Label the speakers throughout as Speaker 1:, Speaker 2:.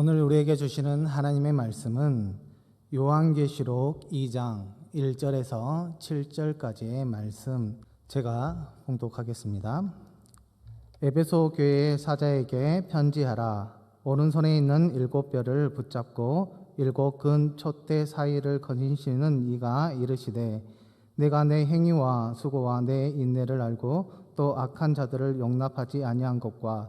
Speaker 1: 오늘 우리에게 주시는 하나님의 말씀은 요한계시록 2장 1절에서 7절까지의 말씀 제가 봉독하겠습니다. 에베소 교회의 사자에게 편지하라. 오른손에 있는 일곱 뼈를 붙잡고 일곱 근 촛대 사이를 거니시는 이가 이르시되 내가 내 행위와 수고와 내 인내를 알고 또 악한 자들을 용납하지 아니한 것과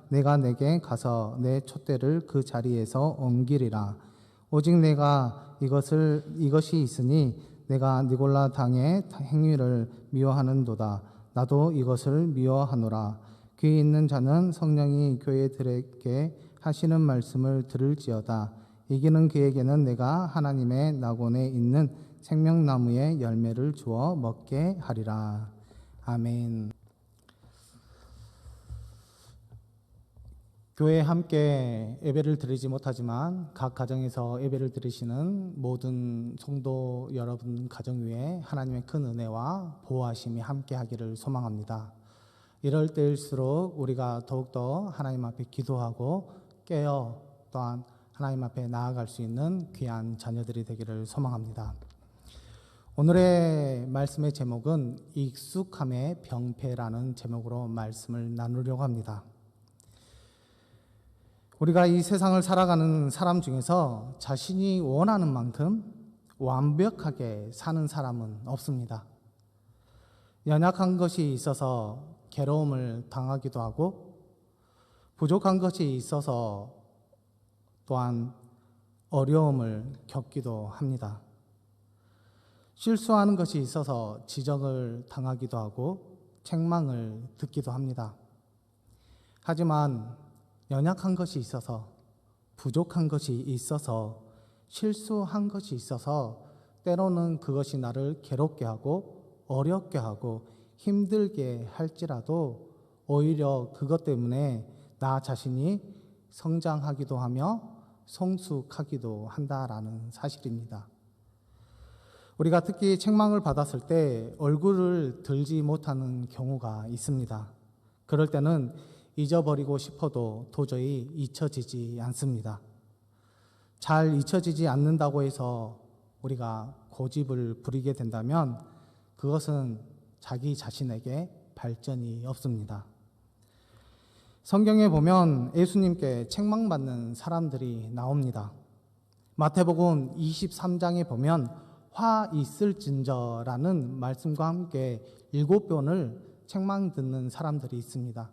Speaker 1: 내가 내게 가서 내 촛대를 그 자리에서 옮기리라. 오직 내가 이것을 이것이 있으니 내가 니골라 당의 행위를 미워하는도다. 나도 이것을 미워하노라. 귀 있는 자는 성령이 교회들에게 하시는 말씀을 들을지어다. 이기는 그에게는 내가 하나님의 낙원에 있는 생명나무의 열매를 주어 먹게 하리라. 아멘. 교회에 함께 예배를 드리지 못하지만 각 가정에서 예배를 드리시는 모든 성도 여러분 가정 위에 하나님의 큰 은혜와 보호하심이 함께 하기를 소망합니다. 이럴 때일수록 우리가 더욱더 하나님 앞에 기도하고 깨어 또한 하나님 앞에 나아갈 수 있는 귀한 자녀들이 되기를 소망합니다. 오늘의 말씀의 제목은 익숙함의 병폐라는 제목으로 말씀을 나누려고 합니다. 우리가 이 세상을 살아가는 사람 중에서 자신이 원하는 만큼 완벽하게 사는 사람은 없습니다. 연약한 것이 있어서 괴로움을 당하기도 하고 부족한 것이 있어서 또한 어려움을 겪기도 합니다. 실수하는 것이 있어서 지적을 당하기도 하고 책망을 듣기도 합니다. 하지만 연약한 것이 있어서 부족한 것이 있어서 실수한 것이 있어서 때로는 그것이 나를 괴롭게 하고 어렵게 하고 힘들게 할지라도 오히려 그것 때문에 나 자신이 성장하기도 하며 성숙하기도 한다라는 사실입니다. 우리가 특히 책망을 받았을 때 얼굴을 들지 못하는 경우가 있습니다. 그럴 때는 잊어버리고 싶어도 도저히 잊혀지지 않습니다. 잘 잊혀지지 않는다고 해서 우리가 고집을 부리게 된다면 그것은 자기 자신에게 발전이 없습니다. 성경에 보면 예수님께 책망받는 사람들이 나옵니다. 마태복음 23장에 보면 화 있을진저라는 말씀과 함께 일곱 변을 책망 듣는 사람들이 있습니다.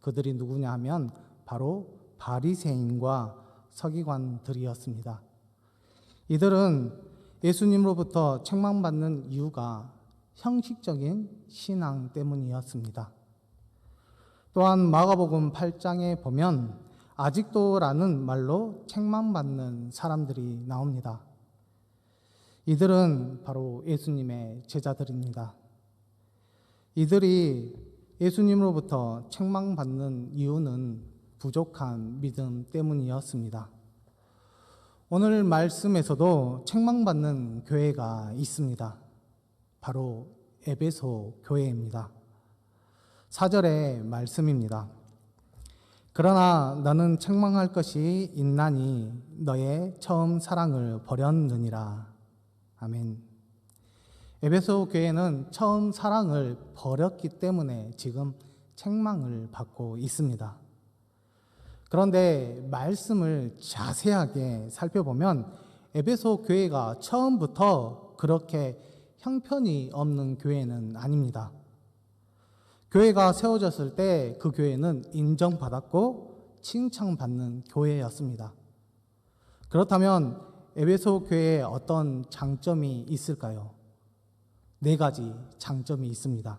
Speaker 1: 그들이 누구냐 하면 바로 바리새인과 서기관들이었습니다. 이들은 예수님으로부터 책망받는 이유가 형식적인 신앙 때문이었습니다. 또한 마가복음 8장에 보면 아직도라는 말로 책망받는 사람들이 나옵니다. 이들은 바로 예수님의 제자들입니다. 이들이 예수님으로부터 책망받는 이유는 부족한 믿음 때문이었습니다. 오늘 말씀에서도 책망받는 교회가 있습니다. 바로 에베소 교회입니다. 4절의 말씀입니다. 그러나 너는 책망할 것이 있나니 너의 처음 사랑을 버렸느니라. 아멘. 에베소 교회는 처음 사랑을 버렸기 때문에 지금 책망을 받고 있습니다. 그런데 말씀을 자세하게 살펴보면 에베소 교회가 처음부터 그렇게 형편이 없는 교회는 아닙니다. 교회가 세워졌을 때 그 교회는 인정받았고 칭찬받는 교회였습니다. 그렇다면 에베소 교회에 어떤 장점이 있을까요? 네 가지 장점이 있습니다.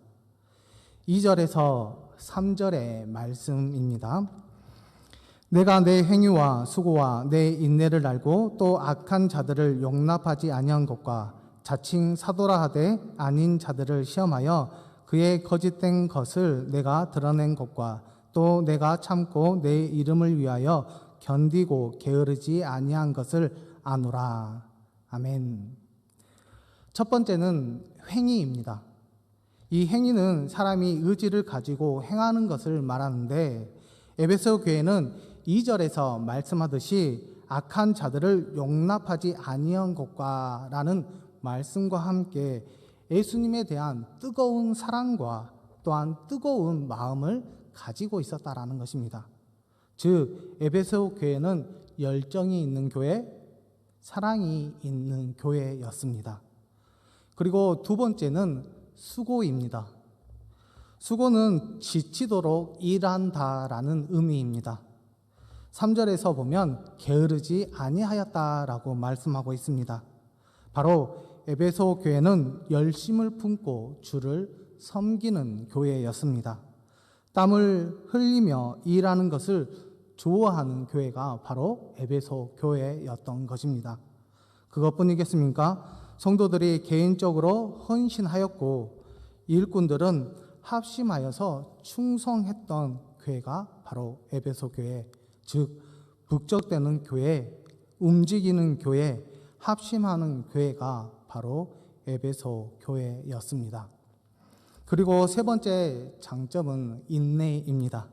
Speaker 1: 2절에서 3절의 말씀입니다. 내가 내 행위와 수고와 내 인내를 알고 또 악한 자들을 용납하지 아니한 것과 자칭 사도라 하되 아닌 자들을 시험하여 그의 거짓된 것을 내가 드러낸 것과 또 내가 참고 내 이름을 위하여 견디고 게으르지 아니한 것을 아노라. 아멘. 첫 번째는 행위입니다. 이 행위는 사람이 의지를 가지고 행하는 것을 말하는데 에베소 교회는 2절에서 말씀하듯이 악한 자들을 용납하지 아니한 것과라는 말씀과 함께 예수님에 대한 뜨거운 사랑과 또한 뜨거운 마음을 가지고 있었다라는 것입니다. 즉 에베소 교회는 열정이 있는 교회, 사랑이 있는 교회였습니다. 그리고 두 번째는 수고입니다. 수고는 지치도록 일한다라는 의미입니다. 3절에서 보면 게으르지 아니하였다라고 말씀하고 있습니다. 바로 에베소 교회는 열심을 품고 주를 섬기는 교회였습니다. 땀을 흘리며 일하는 것을 좋아하는 교회가 바로 에베소 교회였던 것입니다. 그것뿐이겠습니까? 성도들이 개인적으로 헌신하였고 일꾼들은 합심하여서 충성했던 교회가 바로 에베소 교회, 즉 북적대는 교회, 움직이는 교회, 합심하는 교회가 바로 에베소 교회였습니다. 그리고 세 번째 장점은 인내입니다.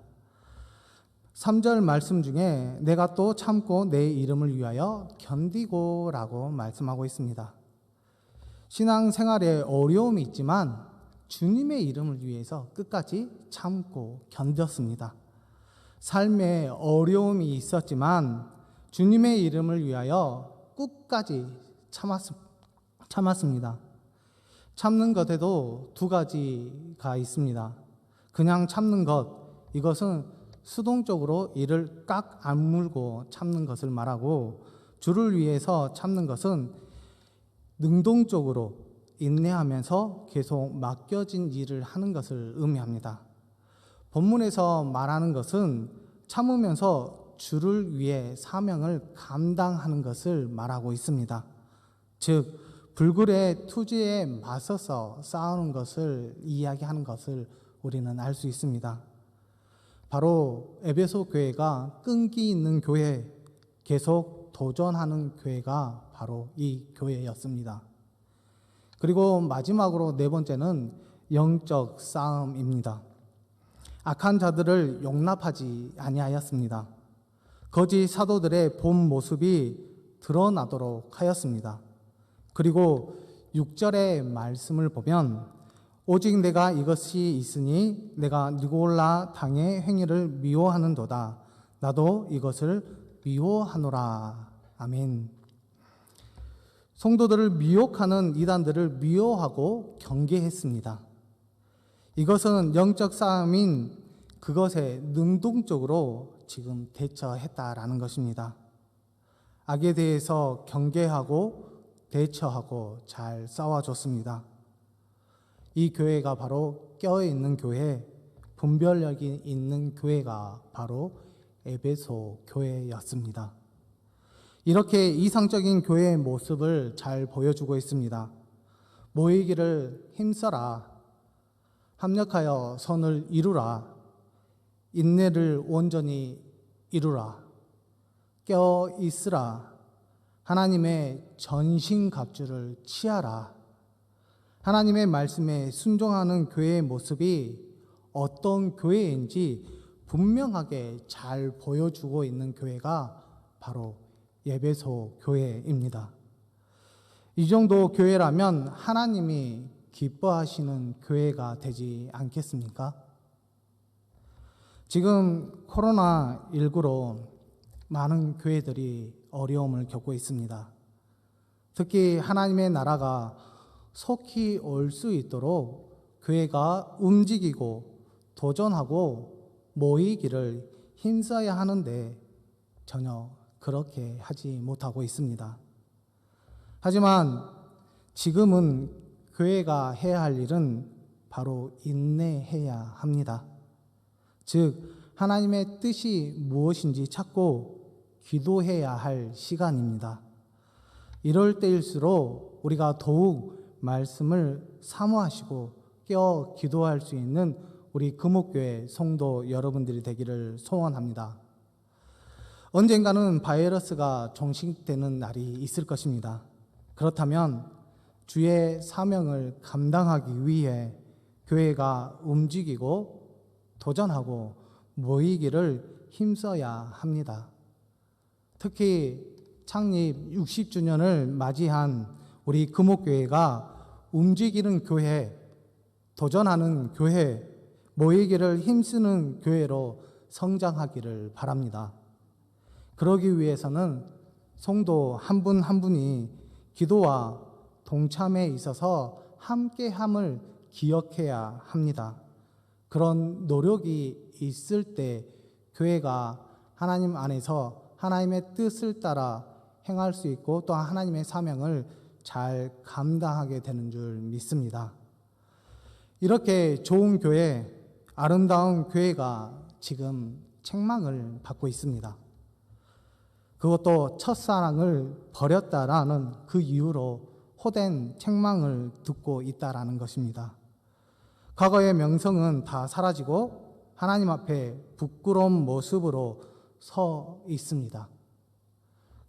Speaker 1: 3절 말씀 중에 내가 또 참고 내 이름을 위하여 견디고 라고 말씀하고 있습니다. 신앙 생활에 어려움이 있지만 주님의 이름을 위해서 끝까지 참고 견뎠습니다. 삶에 어려움이 있었지만 주님의 이름을 위하여 끝까지 참았, 참았습니다. 참는 것에도 두 가지가 있습니다. 그냥 참는 것, 이것은 수동적으로 이를 깍 안 물고 참는 것을 말하고 주를 위해서 참는 것은 능동적으로 인내하면서 계속 맡겨진 일을 하는 것을 의미합니다. 본문에서 말하는 것은 참으면서 주를 위해 사명을 감당하는 것을 말하고 있습니다. 즉, 불굴의 투지에 맞서서 싸우는 것을 이야기하는 것을 우리는 알 수 있습니다. 바로 에베소 교회가 끈기 있는 교회, 계속 도전하는 교회가 바로 이 교회였습니다. 그리고 마지막으로 네 번째는 영적 싸움입니다. 악한 자들을 용납하지 아니하였습니다. 거짓 사도들의 본 모습이 드러나도록 하였습니다. 그리고 6절의 말씀을 보면 오직 내가 이것이 있으니 내가 니골라 당의 행위를 미워하는도다. 나도 이것을 미워하노라. 아멘. 성도들을 미혹하는 이단들을 미워하고 경계했습니다. 이것은 영적 싸움인 그것에 능동적으로 지금 대처했다라는 것입니다. 악에 대해서 경계하고 대처하고 잘 싸워줬습니다. 이 교회가 바로 껴있는 교회, 분별력이 있는 교회가 바로 에베소 교회였습니다. 이렇게 이상적인 교회의 모습을 잘 보여주고 있습니다. 모이기를 힘써라. 합력하여 선을 이루라. 인내를 온전히 이루라. 껴 있으라. 하나님의 전신갑주를 취하라. 하나님의 말씀에 순종하는 교회의 모습이 어떤 교회인지 분명하게 잘 보여주고 있는 교회가 바로 예배소 교회입니다. 이 정도 교회라면 하나님이 기뻐하시는 교회가 되지 않겠습니까? 지금 코로나19로 많은 교회들이 어려움을 겪고 있습니다. 특히 하나님의 나라가 속히 올 수 있도록 교회가 움직이고 도전하고 모이기를 힘써야 하는데 전혀 그렇게 하지 못하고 있습니다. 하지만 지금은 교회가 해야 할 일은 바로 인내해야 합니다. 즉, 하나님의 뜻이 무엇인지 찾고 기도해야 할 시간입니다. 이럴 때일수록 우리가 더욱 말씀을 사모하시고 깨어 기도할 수 있는 우리 금옥교회 성도 여러분들이 되기를 소원합니다. 언젠가는 바이러스가 종식되는 날이 있을 것입니다. 그렇다면 주의 사명을 감당하기 위해 교회가 움직이고 도전하고 모이기를 힘써야 합니다. 특히 창립 60주년을 맞이한 우리 금옥교회가 움직이는 교회, 도전하는 교회, 모이기를 힘쓰는 교회로 성장하기를 바랍니다. 그러기 위해서는 성도 한 분 한 분이 기도와 동참에 있어서 함께함을 기억해야 합니다. 그런 노력이 있을 때 교회가 하나님 안에서 하나님의 뜻을 따라 행할 수 있고 또 하나님의 사명을 잘 감당하게 되는 줄 믿습니다. 이렇게 좋은 교회, 아름다운 교회가 지금 책망을 받고 있습니다. 그것도 첫사랑을 버렸다라는 그 이유로 호된 책망을 듣고 있다라는 것입니다. 과거의 명성은 다 사라지고 하나님 앞에 부끄러운 모습으로 서 있습니다.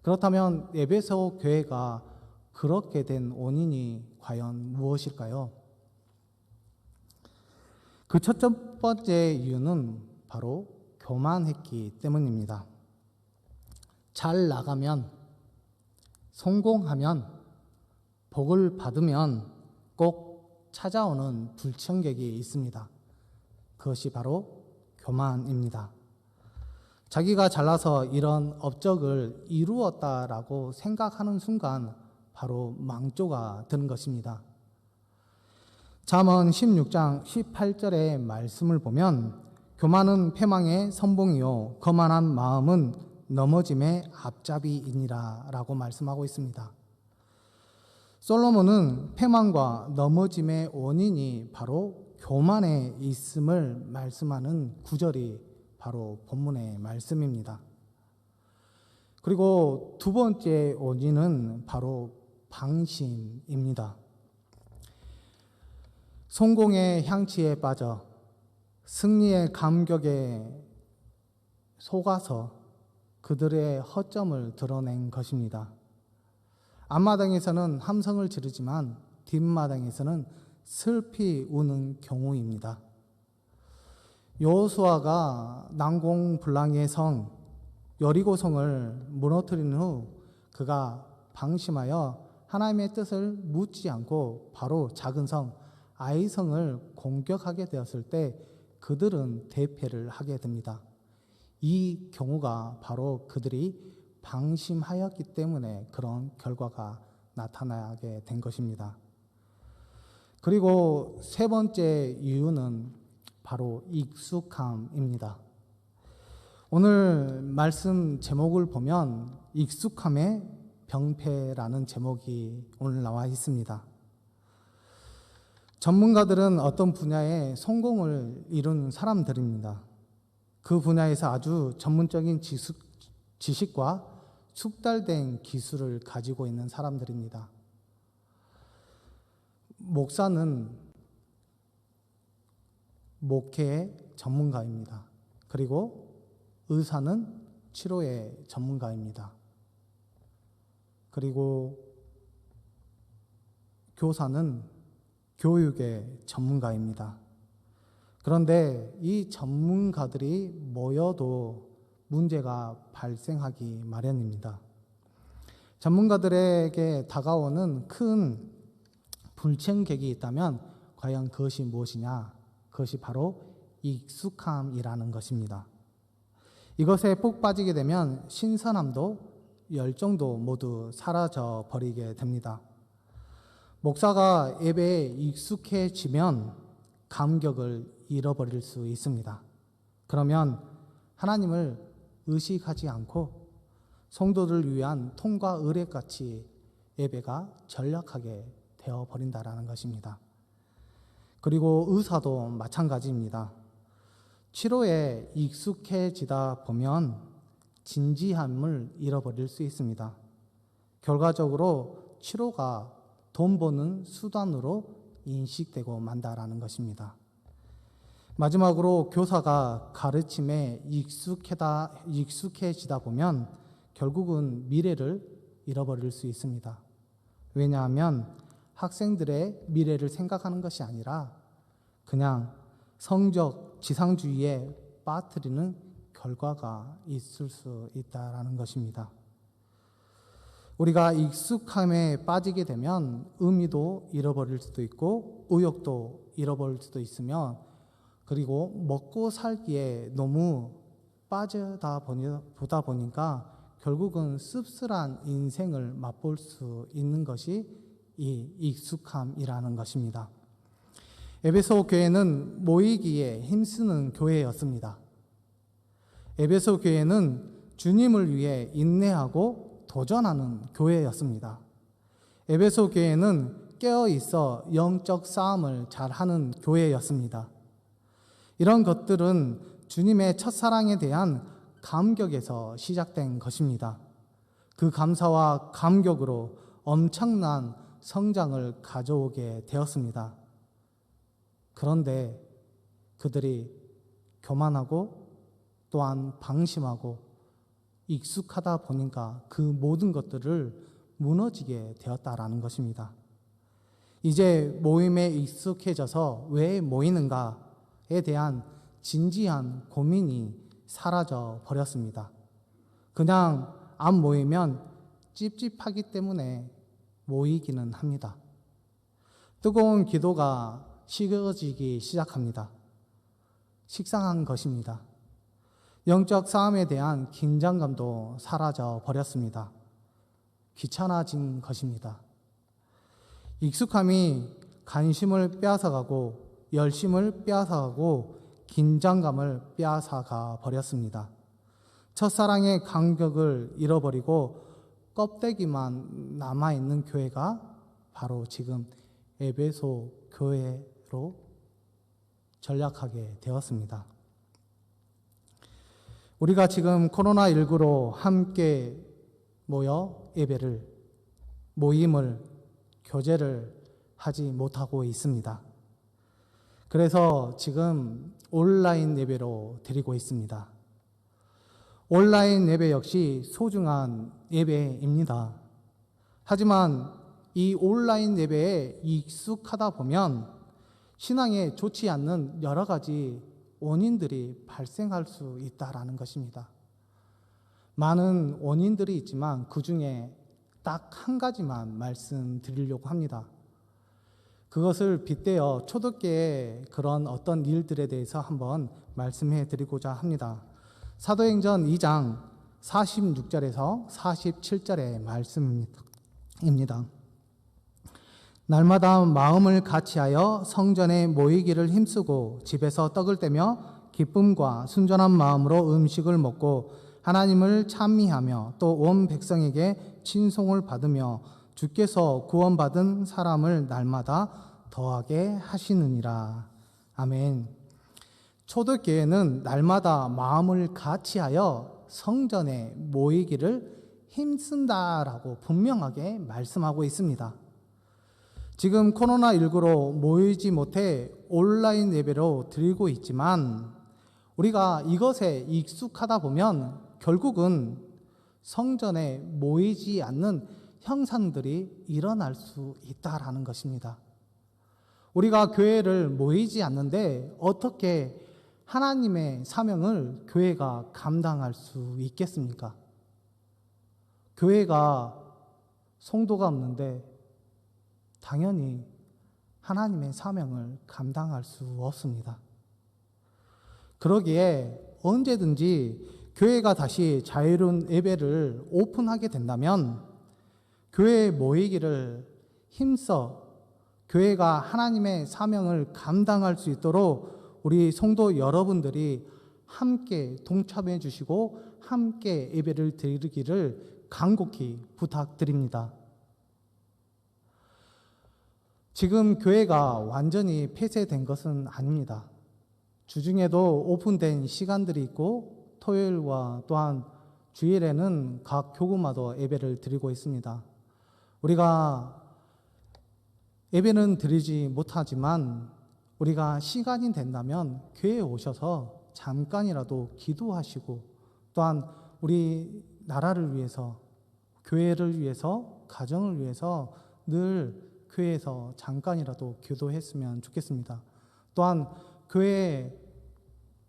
Speaker 1: 그렇다면 에베소 교회가 그렇게 된 원인이 과연 무엇일까요? 그 첫 번째 이유는 바로 교만했기 때문입니다. 잘 나가면, 성공하면, 복을 받으면 꼭 찾아오는 불청객이 있습니다. 그것이 바로 교만입니다. 자기가 잘나서 이런 업적을 이루었다라고 생각하는 순간 바로 망조가 드는 것입니다. 잠언 16장 18절의 말씀을 보면 교만은 패망의 선봉이요 거만한 마음은 넘어짐의 앞잡이이니라라고 말씀하고 있습니다. 솔로몬은 패망과 넘어짐의 원인이 바로 교만에 있음을 말씀하는 구절이 바로 본문의 말씀입니다. 그리고 두 번째 원인은 바로 방심입니다. 성공의 향치에 빠져 승리의 감격에 속아서 그들의 허점을 드러낸 것입니다. 앞마당에서는 함성을 지르지만 뒷마당에서는 슬피 우는 경우입니다. 여호수아가 난공불랑의 성 여리고성을 무너뜨린 후 그가 방심하여 하나님의 뜻을 묻지 않고 바로 작은 성 아이성을 공격하게 되었을 때 그들은 대패를 하게 됩니다. 이 경우가 바로 그들이 방심하였기 때문에 그런 결과가 나타나게 된 것입니다. 그리고 세 번째 이유는 바로 익숙함입니다. 오늘 말씀 제목을 보면 익숙함의 병폐라는 제목이 오늘 나와 있습니다. 전문가들은 어떤 분야에 성공을 이룬 사람들입니다. 그 분야에서 아주 전문적인 지식, 지식 과 숙달된 기술을 가지고 있는 사람들입니다. 목사는 목회의 전문가입니다. 그리고 의사는 치료의 전문가입니다. 그리고 교사는 교육의 전문가입니다. 그런데 이 전문가들이 모여도 문제가 발생하기 마련입니다. 전문가들에게 다가오는 큰 불청객이 있다면 과연 그것이 무엇이냐? 그것이 바로 익숙함이라는 것입니다. 이것에 푹 빠지게 되면 신선함도 열정도 모두 사라져 버리게 됩니다. 목사가 예배에 익숙해지면 감격을 잃어버릴 수 있습니다. 그러면 하나님을 의식하지 않고 성도들 위한 통과 의뢰같이 예배가 전락하게 되어 버린다라는 것입니다. 그리고 의사도 마찬가지입니다. 치료에 익숙해지다 보면 진지함을 잃어버릴 수 있습니다. 결과적으로 치료가 돈 버는 수단으로 인식되고 만다라는 것입니다. 마지막으로 교사가 가르침에 익숙해다, 익숙해지다 보면 결국은 미래를 잃어버릴 수 있습니다. 왜냐하면 학생들의 미래를 생각하는 것이 아니라 그냥 성적 지상주의에 빠뜨리는 결과가 있을 수 있다라는 것입니다. 우리가 익숙함에 빠지게 되면 의미도 잃어버릴 수도 있고 의욕도 잃어버릴 수도 있으며 그리고 먹고 살기에 너무 빠져다 보다 보니까 결국은 씁쓸한 인생을 맛볼 수 있는 것이 이 익숙함이라는 것입니다. 에베소 교회는 모이기에 힘쓰는 교회였습니다. 에베소 교회는 주님을 위해 인내하고 도전하는 교회였습니다. 에베소 교회는 깨어 있어 영적 싸움을 잘 하는 교회였습니다. 이런 것들은 주님의 첫사랑에 대한 감격에서 시작된 것입니다. 그 감사와 감격으로 엄청난 성장을 가져오게 되었습니다. 그런데 그들이 교만하고 또한 방심하고 익숙하다 보니까 그 모든 것들을 무너지게 되었다라는 것입니다. 이제 모임에 익숙해져서 왜 모이는가에 대한 진지한 고민이 사라져 버렸습니다. 그냥 안 모이면 찝찝하기 때문에 모이기는 합니다. 뜨거운 기도가 식어지기 시작합니다. 식상한 것입니다. 영적 싸움에 대한 긴장감도 사라져 버렸습니다. 귀찮아진 것입니다. 익숙함이 관심을 빼앗아가고 열심을 빼앗아가고 긴장감을 빼앗아가 버렸습니다. 첫사랑의 간격을 잃어버리고 껍데기만 남아있는 교회가 바로 지금 에베소 교회로 전락하게 되었습니다. 우리가 지금 코로나19로 함께 모여 예배를, 모임을, 교제를 하지 못하고 있습니다. 그래서 지금 온라인 예배로 드리고 있습니다. 온라인 예배 역시 소중한 예배입니다. 하지만 이 온라인 예배에 익숙하다 보면 신앙에 좋지 않는 여러 가지 원인들이 발생할 수 있다라는 것입니다. 많은 원인들이 있지만 그 중에 딱 한 가지만 말씀드리려고 합니다. 그것을 빗대어 초대교회의 그런 어떤 일들에 대해서 한번 말씀해 드리고자 합니다. 사도행전 2장 46절에서 47절의 말씀입니다. 날마다 마음을 같이하여 성전에 모이기를 힘쓰고 집에서 떡을 떼며 기쁨과 순전한 마음으로 음식을 먹고 하나님을 찬미하며 또 온 백성에게 친송을 받으며 주께서 구원받은 사람을 날마다 더하게 하시느니라. 아멘. 초대교회는 날마다 마음을 같이하여 성전에 모이기를 힘쓴다라고 분명하게 말씀하고 있습니다. 지금 코로나19로 모이지 못해 온라인 예배로 드리고 있지만 우리가 이것에 익숙하다 보면 결국은 성전에 모이지 않는 형상들이 일어날 수 있다라는 것입니다. 우리가 교회를 모이지 않는데 어떻게 하나님의 사명을 교회가 감당할 수 있겠습니까? 교회가 성도가 없는데 당연히 하나님의 사명을 감당할 수 없습니다. 그러기에 언제든지 교회가 다시 자유로운 예배를 오픈하게 된다면 교회에 모이기를 힘써 교회가 하나님의 사명을 감당할 수 있도록 우리 성도 여러분들이 함께 동참해 주시고 함께 예배를 드리기를 간곡히 부탁드립니다. 지금 교회가 완전히 폐쇄된 것은 아닙니다. 주중에도 오픈된 시간들이 있고 토요일과 또한 주일에는 각 교구마다 예배를 드리고 있습니다. 우리가 예배는 드리지 못하지만 우리가 시간이 된다면 교회에 오셔서 잠깐이라도 기도하시고 또한 우리 나라를 위해서 교회를 위해서 가정을 위해서 늘 교회에서 잠깐이라도 기도했으면 좋겠습니다. 또한 교회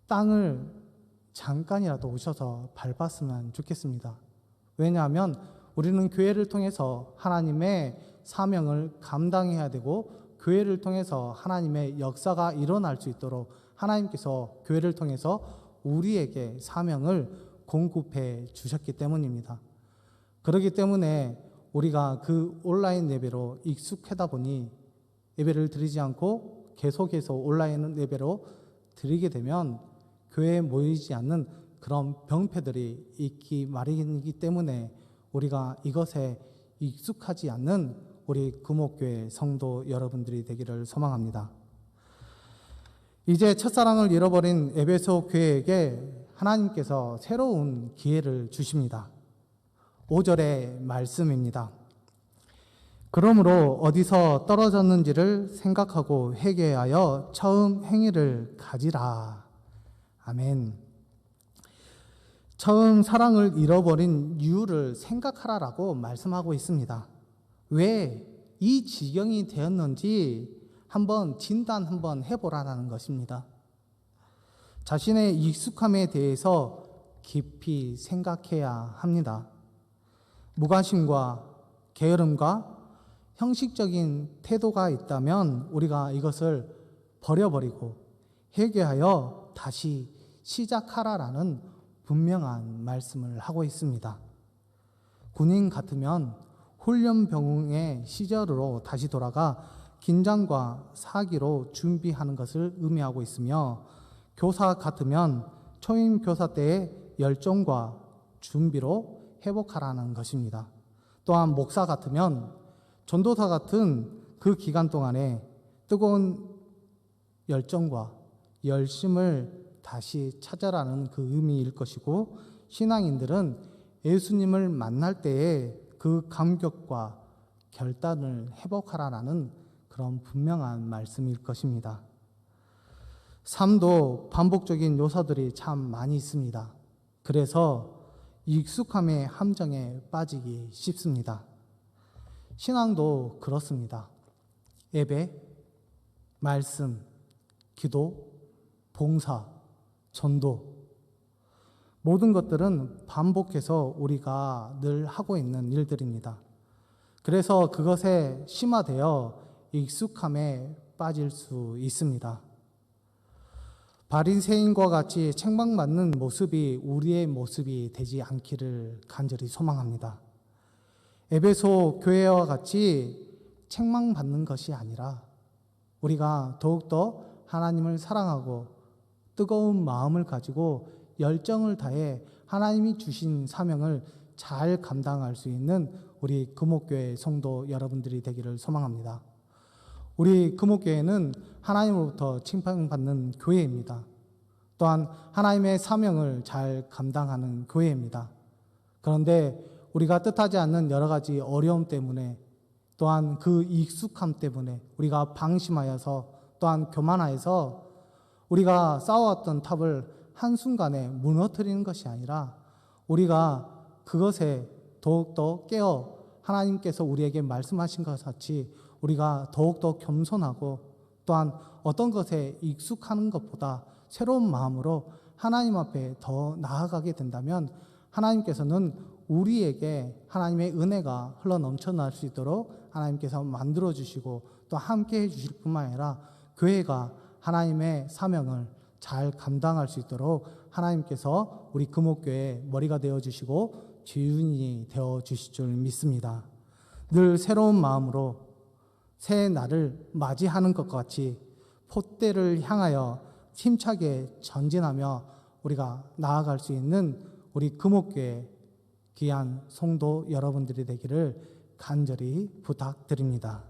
Speaker 1: 땅을 잠깐이라도 오셔서 밟았으면 좋겠습니다. 왜냐하면 우리는 교회를 통해서 하나님의 사명을 감당해야 되고 교회를 통해서 하나님의 역사가 일어날 수 있도록 하나님께서 교회를 통해서 우리에게 사명을 공급해 주셨기 때문입니다. 그렇기 때문에 우리가 그 온라인 예배로 익숙하다 보니 예배를 드리지 않고 계속해서 온라인 예배로 드리게 되면 교회에 모이지 않는 그런 병폐들이 있기 마련이기 때문에 우리가 이것에 익숙하지 않는 우리 금옥교회 성도 여러분들이 되기를 소망합니다. 이제 첫사랑을 잃어버린 에베소 교회에게 하나님께서 새로운 기회를 주십니다. 5절의 말씀입니다. 그러므로 어디서 떨어졌는지를 생각하고 회개하여 처음 행위를 가지라. 아멘. 처음 사랑을 잃어버린 이유를 생각하라라고 말씀하고 있습니다. 왜 이 지경이 되었는지 한번 진단 한번 해보라는 것입니다. 자신의 익숙함에 대해서 깊이 생각해야 합니다. 무관심과 게으름과 형식적인 태도가 있다면 우리가 이것을 버려버리고 회개하여 다시 시작하라라는 분명한 말씀을 하고 있습니다. 군인 같으면 훈련병의 시절으로 다시 돌아가 긴장과 사기로 준비하는 것을 의미하고 있으며 교사 같으면 초임 교사 때의 열정과 준비로 회복하라는 것입니다. 또한 목사 같으면 전도사 같은 그 기간 동안에 뜨거운 열정과 열심을 다시 찾아라는 그 의미일 것이고 신앙인들은 예수님을 만날 때에 그 감격과 결단을 회복하라는 그런 분명한 말씀일 것입니다. 삶도 반복적인 요소들이 참 많이 있습니다. 그래서 익숙함의 함정에 빠지기 쉽습니다. 신앙도 그렇습니다. 예배, 말씀, 기도, 봉사, 전도, 모든 것들은 반복해서 우리가 늘 하고 있는 일들입니다. 그래서 그것에 심화되어 익숙함에 빠질 수 있습니다. 바리새인과 같이 책망받는 모습이 우리의 모습이 되지 않기를 간절히 소망합니다. 에베소 교회와 같이 책망받는 것이 아니라 우리가 더욱더 하나님을 사랑하고 뜨거운 마음을 가지고 열정을 다해 하나님이 주신 사명을 잘 감당할 수 있는 우리 금옥교회 성도 여러분들이 되기를 소망합니다. 우리 금옥교회는 하나님으로부터 칭찬받는 교회입니다. 또한 하나님의 사명을 잘 감당하는 교회입니다. 그런데 우리가 뜻하지 않는 여러 가지 어려움 때문에 또한 그 익숙함 때문에 우리가 방심하여서 또한 교만하여서 우리가 쌓아왔던 탑을 한순간에 무너뜨리는 것이 아니라 우리가 그것에 더욱더 깨어 하나님께서 우리에게 말씀하신 것 같이 우리가 더욱더 겸손하고 또한 어떤 것에 익숙하는 것보다 새로운 마음으로 하나님 앞에 더 나아가게 된다면 하나님께서는 우리에게 하나님의 은혜가 흘러 넘쳐날 수 있도록 하나님께서 만들어 주시고 또 함께 해 주실 뿐만 아니라 교회가 하나님의 사명을 잘 감당할 수 있도록 하나님께서 우리 금옥교회 머리가 되어 주시고 주인이 되어 주실 줄 믿습니다. 늘 새로운 마음으로 새 날을 맞이하는 것 같이 포대를 향하여 힘차게 전진하며 우리가 나아갈 수 있는 우리 금옥교회 귀한 성도 여러분들이 되기를 간절히 부탁드립니다.